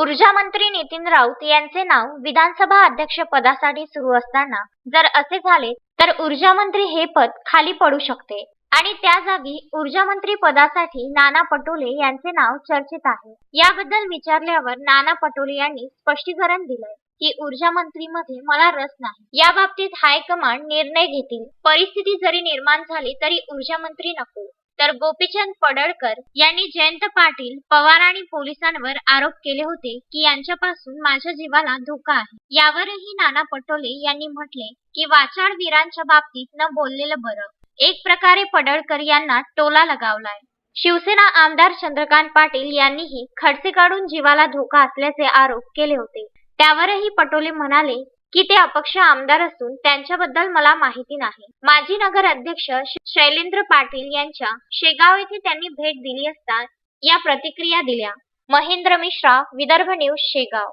ऊर्जा मंत्री नितीन राऊत यांचे नाव विधानसभा अध्यक्ष पदासाठी सुरू असताना जर असे झाले तर ऊर्जा मंत्री हे पद खाली पडू शकते. आणि त्या जागी ऊर्जा मंत्री पदासाठी नाना पटोले यांचे नाव चर्चेत आहे. याबद्दल विचारल्यावर नाना पटोले यांनी स्पष्टीकरण दिलंय की ऊर्जा मंत्रीमध्ये मला रस नाही. या बाबतीत हायकमांड निर्णय घेतील. परिस्थिती जरी निर्माण झाली तरी ऊर्जा मंत्री नको. तर गोपीचंद पडळकर यांनी जयंत पाटील पवार आणि पोलिसांवर आरोप केले होते की यांच्यापासून माझ्या जीवाला धोका आहे. यावरही नाना पटोले यांनी म्हटले की वाचाळ वीरांच्या बाबतीत न बोललेलं बरं. एक प्रकारे पडळकर यांना टोला लगावलाय. शिवसेना आमदार चंद्रकांत पाटील यांनीही खडसे काढून जीवाला धोका असल्याचे आरोप केले होते. त्यावरही पटोले म्हणाले की ते अपक्ष आमदार असून त्यांच्याबद्दल मला माहिती नाही. माजी नगर अध्यक्ष शैलेंद्र पाटील यांच्या शेगाव येथे त्यांनी भेट दिली असता या प्रतिक्रिया दिल्या. महेंद्र मिश्रा विदर्भ न्यूज शेगाव.